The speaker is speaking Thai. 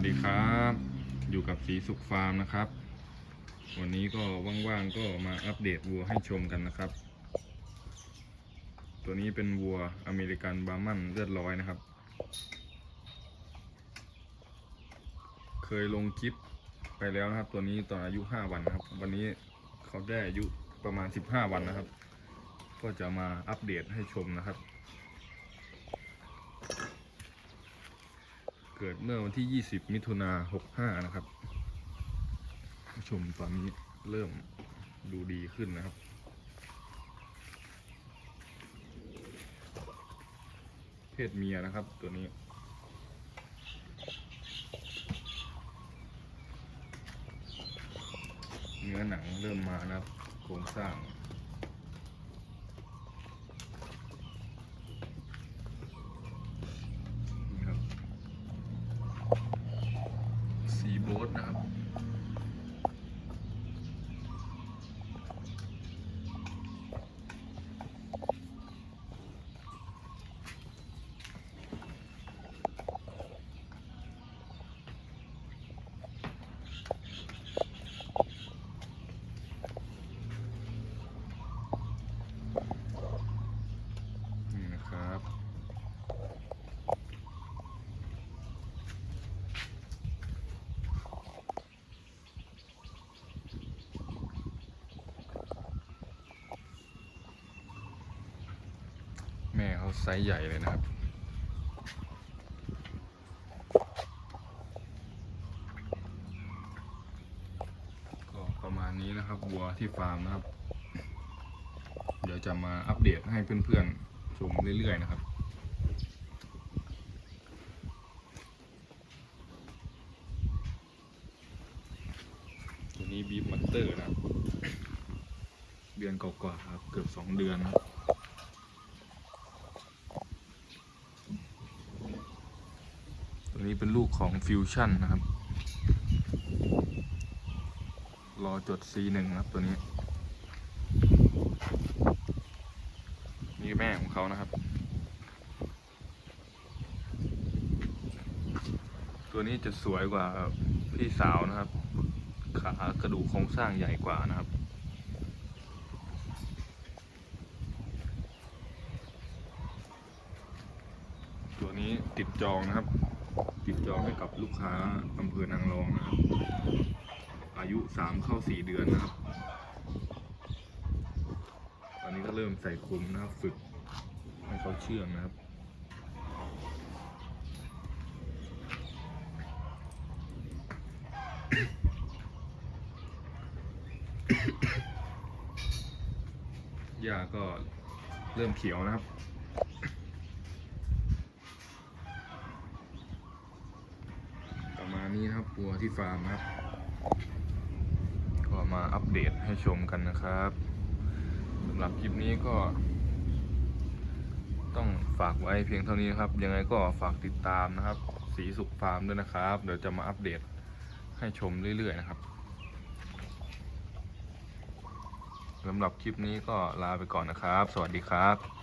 วัสดีครับ อยู่กับสีสุขฟาร์มนะครับ วันนี้ก็ว่างๆก็มาอัปเดตวัวให้ชมกันนะครับ ตัวนี้เป็นวัวอเมริกันบาร์มันเลือดร้อยนะครับ เคยลงคลิปไปแล้วนะครับ ตัวนี้ตอนอายุ5วันนะครับ วันนี้เขาได้อายุประมาณ15วันนะครับ ก็จะมาอัปเดตให้ชมนะครับ เกิดเมื่อวันที่ 20 มิถุนา65 นะครับ ผู้ชมตอนนี้เริ่มดูดีขึ้นนะครับ เพศเมียนะครับตัวนี้ เนื้อหนังเริ่มมานะครับ โครงสร้าง นี่ครับ สีโบ๊ทนะครับ นี่นะครับ แม่เขาไซส์ใหญ่เลยนะครับ ก็ประมาณนี้นะครับวัวที่ฟาร์มนะครับ เดี๋ยวจะมาอัปเดตให้เพื่อนๆชมเรื่อยๆนะครับตัวนี้บีฟมัตเตอร์นะครับ เดือนกว่าๆครับ เกือบสองเดือนครับ ตัว นี้เป็นลูกของฟิวชั่นนะครับ รอจด C1 นะครับตัวนี้ นี่แม่ของเขานะครับ ตัวนี้จะสวยกว่าพี่สาวนะครับ ขากระดูกโครงสร้างใหญ่กว่านะครับตัวนี้ติดจองนะครับ ติดจองให้กับลูกค้าอำเภอนางรองนะครับ อายุสามเข้าสี่เดือนนะครับ ตอนนี้ก็เริ่มใส่คุมนะครับฝึกให้เขาเชื่องนะครับหญ้าก็เริ่มเขียวนะครับ ประมาณ นี้นะครับวัวที่ฟาร์มครับ ก็มาอัปเดตให้ชมกันนะครับสำหรับคลิปนี้ก็ ต้องฝากไว้เพียงเท่านี้ครับ ยังไงก็ฝากติดตามนะครับ สีสุขฟาร์มด้วยนะครับ เดี๋ยวจะมาอัปเดตให้ชมเรื่อยๆนะครับสำหรับคลิปนี้ก็ลาไปก่อนนะครับ สวัสดีครับ